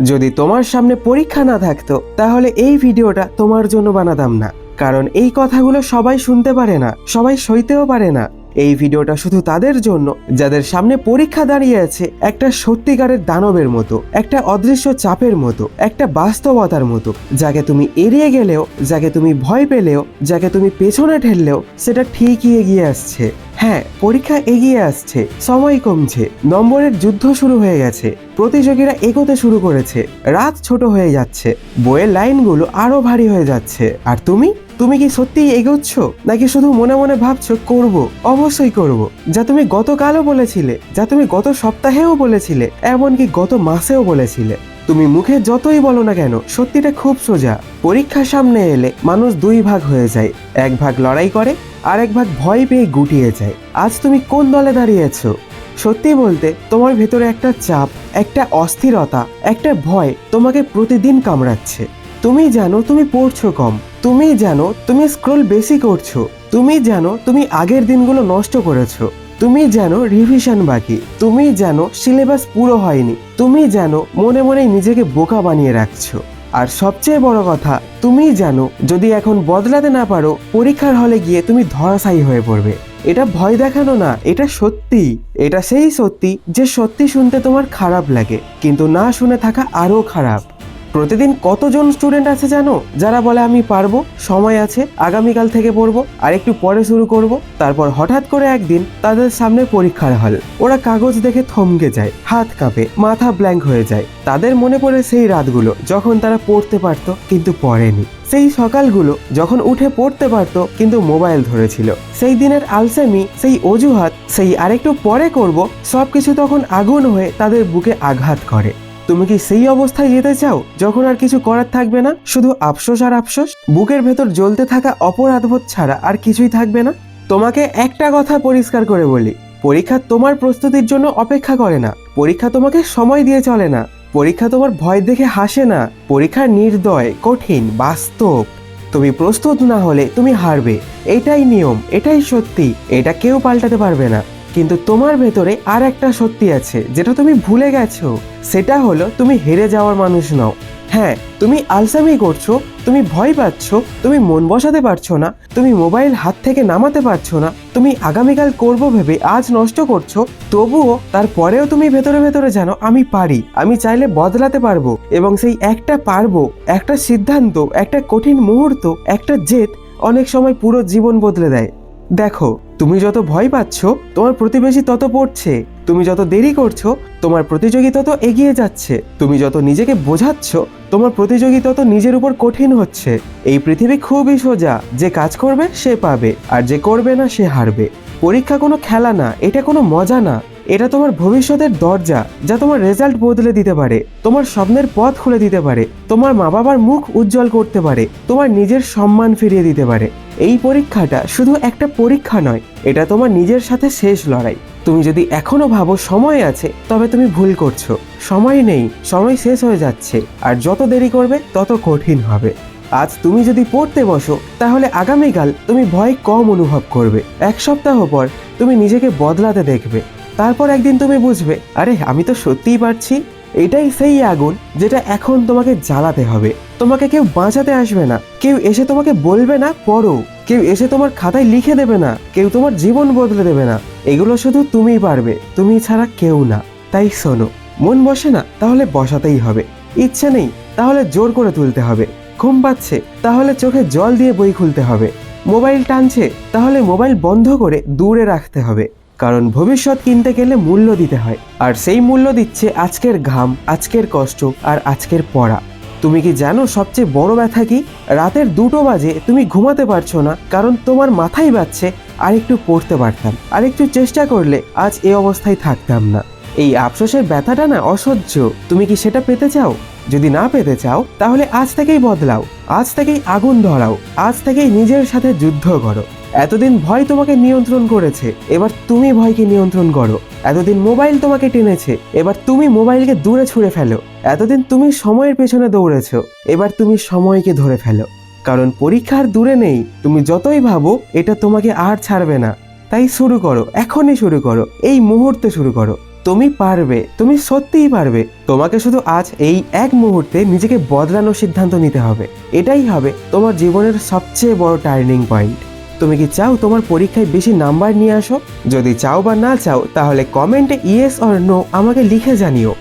যদি তোমার সামনে পরীক্ষা না থাকতো, তাহলে এই ভিডিওটা তোমার জন্য বানাতাম না। কারণ এই কথাগুলো সবাই শুনতে পারে না, সবাই সইতেও পারে না। এই ভিডিওটা শুধু তাদের জন্য, যাদের সামনে পরীক্ষা দাঁড়িয়ে আছে একটা সত্যিকারের দানবের মতো, একটা অদৃশ্য চাপের মতো, একটা বাস্তবতার মতো, যাকে তুমি এড়িয়ে গেলেও, যাকে তুমি ভয় পেলেও, যাকে তুমি পেছনে ঠেললেও, সেটা ঠিকই এগিয়ে আসছে। হ্যাঁ পরীক্ষা এগিয়ে আসছে, সময় কমছে, নম্বরের যুদ্ধ শুরু হয়ে গেছে, প্রতিযোগীরা এগোতে শুরু করেছে, রাত ছোট হয়ে যাচ্ছে, বইয়ের লাইনগুলো আরও ভারী হয়ে যাচ্ছে। আর তুমি? তুমি কি সত্যিই এগোচ্ছ? নাকি শুধু মনে মনে ভাবছ, করব, অবশ্যই করব যা তুমি গতকালও বলেছিলে, যা তুমি গত সপ্তাহেও বলেছিলে, এমনকি গত মাসেও বলেছিলে। তুমি মুখে যতই বলো না কেন, সত্যিটা খুব সোজা। পরীক্ষার সামনে এলে মানুষ দুই ভাগ হয়ে যায়, এক ভাগ লড়াই করে আর এক ভাগ ভয় পেয়ে গুটিয়ে যায়। আজ তুমি কোন দলে দাঁড়িয়েছো? সত্যি বলতে, তোমার ভেতরে একটা চাপ, একটা অস্থিরতা, একটা ভয় তোমাকে প্রতিদিন কামড়াচ্ছে। তুমি জানো তুমি পড়ছো কম। তুমি জানো তুমি স্ক্রোল বেশি করছ। তুমি জানো তুমি আগের দিনগুলো নষ্ট করেছ। তুমি জানো রিভিশন বাকি। তুমি জানো সিলেবাস পুরো হয়নি। তুমি জানো মনে মনে নিজেকে বোকা বানিয়ে রাখছো। আর সবচেয়ে বড় কথা তুমি জানো, যদি এখন বদলাতে না পারো, পরীক্ষার হলে গিয়ে তুমি ধরাশায়ী হয়ে পড়বে। এটা ভয় দেখানো না, এটা সত্যি। এটা সেই সত্যি যে সত্যি শুনতে তোমার খারাপ লাগে, কিন্তু না শুনে থাকা আরও খারাপ। প্রতিদিন কতজন স্টুডেন্ট আছে জানো? যারা বলে, আমি পারব, সময় আছে, আগামীকাল থেকে পড়ব, আর একটু পরে শুরু করব। তারপর হঠাৎ করে একদিন তাদের সামনে পরীক্ষার হল। ওরা কাগজ দেখে থমকে যায়, হাত কাঁপে, মাথা ব্ল্যাঙ্ক হয়ে যায়। তাদের মনে পড়ে সেই রাতগুলো, যখন তারা পড়তে পারতো, কিন্তু পড়েনি। সেই সকালগুলো, যখন উঠে পড়তে পারতো, কিন্তু মোবাইল ধরেছিল। সেই দিনের আলসেমি, সেই অজুহাত, সেই আরেকটু পরে করব, সবকিছু তখন আগুন হয়ে তাদের বুকে আঘাত করে। তুমি কি সেই অবস্থায় যেতে চাও যখন আর কিছু করার থাকবে না? শুধু আফসোস আর আফসোস? বুকের ভেতর জ্বলতে থাকা অপরাধবোধ ছাড়া আর কিছুই থাকবে না? তোমাকে একটা কথা পরিষ্কার করে বলি, পরীক্ষা তোমার প্রস্তুতির জন্য অপেক্ষা করে না। পরীক্ষা তোমাকে সময় দিয়ে চলে না। পরীক্ষা তোমার ভয় দেখে হাসে না। পরীক্ষা নির্দয়, কঠিন, বাস্তব। তুমি প্রস্তুত না হলে তুমি হারবে। এটাই নিয়ম, এটাই সত্যি। এটা কেউ পাল্টাতে পারবে না। কিন্তু তোমার ভেতরে আর একটা সত্যি আছে, যেটা তুমি ভুলে গেছো। সেটা হলো, তুমি হেরে যাওয়ার মানুষ নও। হ্যাঁ তুমি আলসামি করছ, তুমি ভয় পাচ্ছ, তুমি মন বসাতে পারছ না, তুমি মোবাইল হাত থেকে নামাতে পারছ না, তুমি আগামীকাল করব ভেবে আজ নষ্ট করছ, তবুও তারপরেও তুমি ভেতরে ভেতরে জানো, আমি পারি, আমি চাইলে বদলাতে পারব, এবং সেই একটা পারব, একটা সিদ্ধান্ত, একটা কঠিন মুহূর্ত, একটা জেদ অনেক সময় পুরো জীবন বদলে দেয়। দেখো তুমি যত ভয় পাচ্ছ, তোমার প্রতিবেশী তত পড়ছে। তুমি যত দেরি করছ, তোমার প্রতিযোগী তত এগিয়ে যাচ্ছে। তুমি যত নিজেকে বোঝাচ্ছ, তোমার প্রতিযোগী তত নিজের উপর কঠিন হচ্ছে। এই পৃথিবী খুবই সোজা, যে কাজ করবে সে পাবে, আর যে করবে না সে হারবে। পরীক্ষা কোনো খেলা না, এটা কোনো মজা না। এটা তোমার ভবিষ্যতের দরজা, যা তোমার রেজাল্ট বদলে দিতে পারে, তোমার স্বপ্নের পথ খুলে দিতে পারে, তোমার মা বাবার মুখ উজ্জ্বল করতে পারে, তোমার নিজের সম্মান ফিরিয়ে দিতে পারে। এই পরীক্ষাটা শুধু একটা পরীক্ষা নয়, এটা তোমার নিজের সাথে শেষ লড়াই। তুমি যদি এখনও ভাবো সময় আছে, তবে তুমি ভুল করছ। সময় নেই, সময় শেষ হয়ে যাচ্ছে, আর যত দেরি করবে, তত কঠিন হবে। আজ তুমি যদি পড়তে বসো, তাহলে আগামীকাল তুমি ভয় কম অনুভব করবে। এক সপ্তাহ পর, তুমি নিজেকে বদলাতে দেখবে। তারপর একদিন তুমি বুঝবে, আরে আমি তো সত্যিই পারছি। এটাই সেই আগুন যেটা এখন তোমাকে জ্বালাতে হবে। তোমাকে কেউ বাঁচাতে আসবে না। কেউ এসে তোমাকে বলবে না পড়ো। কেউ এসে তোমার খাতায় লিখে দেবে না। কেউ তোমার জীবন বদলে দেবে না। এগুলো শুধু তুমিই পারবে। তুমি ছাড়া কেউ না। তাই শোনো, মন বসে না, তাহলে বসাতেই হবে। ইচ্ছে নেই, তাহলে জোর করে তুলতে হবে। ঘুম পাচ্ছে, তাহলে চোখে জল দিয়ে বই খুলতে হবে। মোবাইল টানছে, তাহলে মোবাইল বন্ধ করে দূরে রাখতে হবে। কারণ ভবিষ্যৎ কিনতে গেলে মূল্য দিতে হয়। আর সেই মূল্য দিচ্ছে আজকের ঘাম, আজকের কষ্ট আর আজকের পড়া। তুমি কি জানো সবচেয়ে বড় ব্যথা কি? রাতের দুটো বাজে তুমি ঘুমাতে পারছ না, কারণ তোমার মাথায় বাজছে আর একটু পড়তে পারতাম। আর একটু চেষ্টা করলে আজ এই অবস্থায় থাকতাম না। এই আফসোসের ব্যথাটা না অসহ্য। তুমি কি সেটা পেতে চাও? যদি না পেতে চাও, তাহলে আজ থেকেই বদলাও। আজ থেকেই আগুন ধরাও। আজ থেকেই নিজের সাথে যুদ্ধ করো। এতদিন ভয় তোমাকে নিয়ন্ত্রণ করেছে, এবার তুমি ভয়কে নিয়ন্ত্রণ করো। এতদিন মোবাইল তোমাকে টেনেছে, এবার তুমি মোবাইলকে দূরে ছুঁড়ে ফেলো। এতদিন তুমি সময়ের পেছনে দৌড়েছো, এবার তুমি সময়কে ধরে ফেলো। কারণ পরীক্ষার দূরে নেই, তুমি যতই ভাবো, এটা তোমাকে আর ছাড়বে না। তাই শুরু করো, এখনই শুরু করো, এই মুহূর্তে শুরু করো। তুমি পারবে, তুমি সত্যিই পারবে। তোমাকে শুধু আজ এই এক মুহূর্তে নিজেকে বদলানোর সিদ্ধান্ত নিতে হবে। এটাই হবে তোমার জীবনের সবচেয়ে বড় টার্নিং পয়েন্ট তুমি কি চাও তোমার পরীক্ষায় বেশি নাম্বার নিয়ে আসো? যদি চাও বা না চাও, তাহলে কমেন্টে ইয়েস অর নো আমাকে লিখে জানিও।